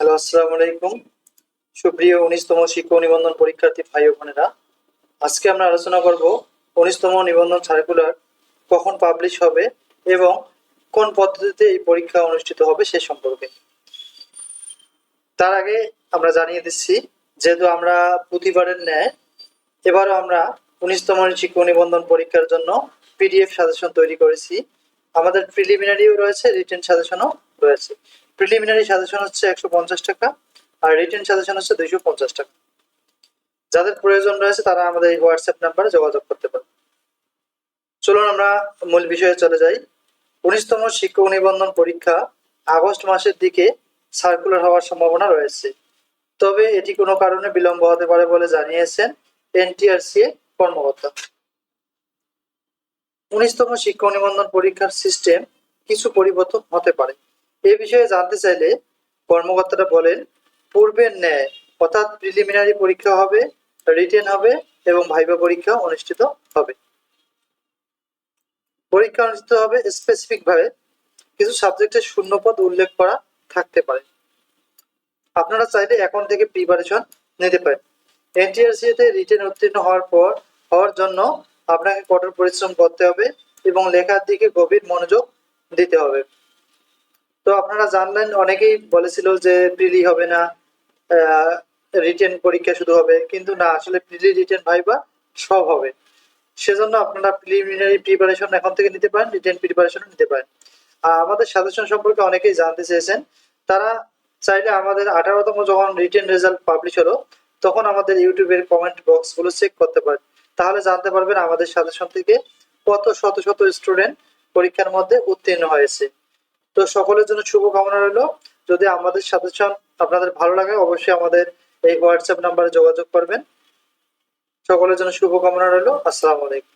Hello, আসসালামু আলাইকুম। সুপ্রিয় উনিশতম শিক্ষক নিবন্ধন পরীক্ষার্থী ভাই ও বোনেরা, আজকে আমরা আলোচনা করব উনিশতম নিবন্ধন সার্কুলার কখন পাবলিশ হবে এবং কোন পদ্ধতিতে এই পরীক্ষা অনুষ্ঠিত হবে সে সম্পর্কে। তার আগে আমরা জানিয়ে দিচ্ছি, যেহেতু আমরা প্রতিবারের ন্যায়, এবারও আমরা উনিশতম শিক্ষক নিবন্ধন পরীক্ষার জন্য পিডিএফ সাজেশন তৈরি করেছি। আমাদের প্রিলিমিনারিও রয়েছে রিটেন সাজেশনও রয়েছে। প্রিলিমিনারি সাজেশন হচ্ছে একশো পঞ্চাশ টাকা, আর রিটেন সাজেশন হচ্ছে দুইশো পঞ্চাশ টাকা। যাদের প্রয়োজন রয়েছে তারা আমাদের এই হোয়াটসঅ্যাপ নাম্বারে যোগাযোগ করতে পারে চলুন আমরা মূল বিষয়ে চলে যাই। উনিশতম শিক্ষক নিবন্ধন পরীক্ষা আগস্ট মাসের দিকে সার্কুলার হওয়ার সম্ভাবনা রয়েছে। তবে এটি কোনো কারণে বিলম্ব হতে পারে বলে জানিয়েছেন এনটিআরসি কর্মকর্তা। উনিশতম শিক্ষক নিবন্ধন পরীক্ষার সিস্টেম কিছু পরিবর্তন হতে পারে। এ বিষয়ে জানতে চাইলে কর্মকর্তারা বলেন, পূর্বের ন্যায়, অর্থাৎ প্রিলিমিনারি পরীক্ষা হবে রিটেন হবে এবং ভাইবা পরীক্ষা অনুষ্ঠিত হবে। পরীক্ষা অনুষ্ঠিত হবে স্পেসিফিক ভাবে, কিছু সাবজেক্টের শূন্যপদ উল্লেখ করা থাকতে পারে। আপনারা চাইলে এখন থেকে প্রিপারেশন নিতে পারেন। এনটিআরসি তে রিটেন উত্তীর্ণ হওয়ার পর, হওয়ার জন্য আপনাকে কঠোর পরিশ্রম করতে হবে এবং লেখার দিকে গভীর মনোযোগ দিতে হবে। তো আপনারা জানলেন, অনেকেই বলেছিল যে প্রিলি হবে না রিটেন পরীক্ষা শুধু হবে, কিন্তু না, আসলে প্রিলি রিটেন ভাইবা সব হবে। সেজন্য আপনারা প্রিলিমিনারি প্রিপারেশন এখন থেকে নিতে পারেন রিটেন প্রিপারেশন নিতে পারেন। আর আমাদের সাজেশন সম্পর্কে অনেকেই জানতে চেয়েছেন, তারা চাইলে আমাদের আঠারোতম যখন রিটেন রেজাল্ট পাবলিশ হলো, তখন আমাদের ইউটিউবের কমেন্ট বক্সগুলো চেক করতে পারেন। তাহলে জানতে পারবেন আমাদের সাজেশন থেকে কত শত শত স্টুডেন্ট পরীক্ষার মধ্যে উত্তীর্ণ হয়েছে। তো সকলের জন্য শুভকামনা রইল। যদি আমাদের সাথে চান, আপনাদের ভালো লাগে, অবশ্যই আমাদের এই হোয়াটসঅ্যাপ নাম্বারে যোগাযোগ করবেন। সকলের জন্য শুভকামনা রইল। আসসালামু আলাইকুম।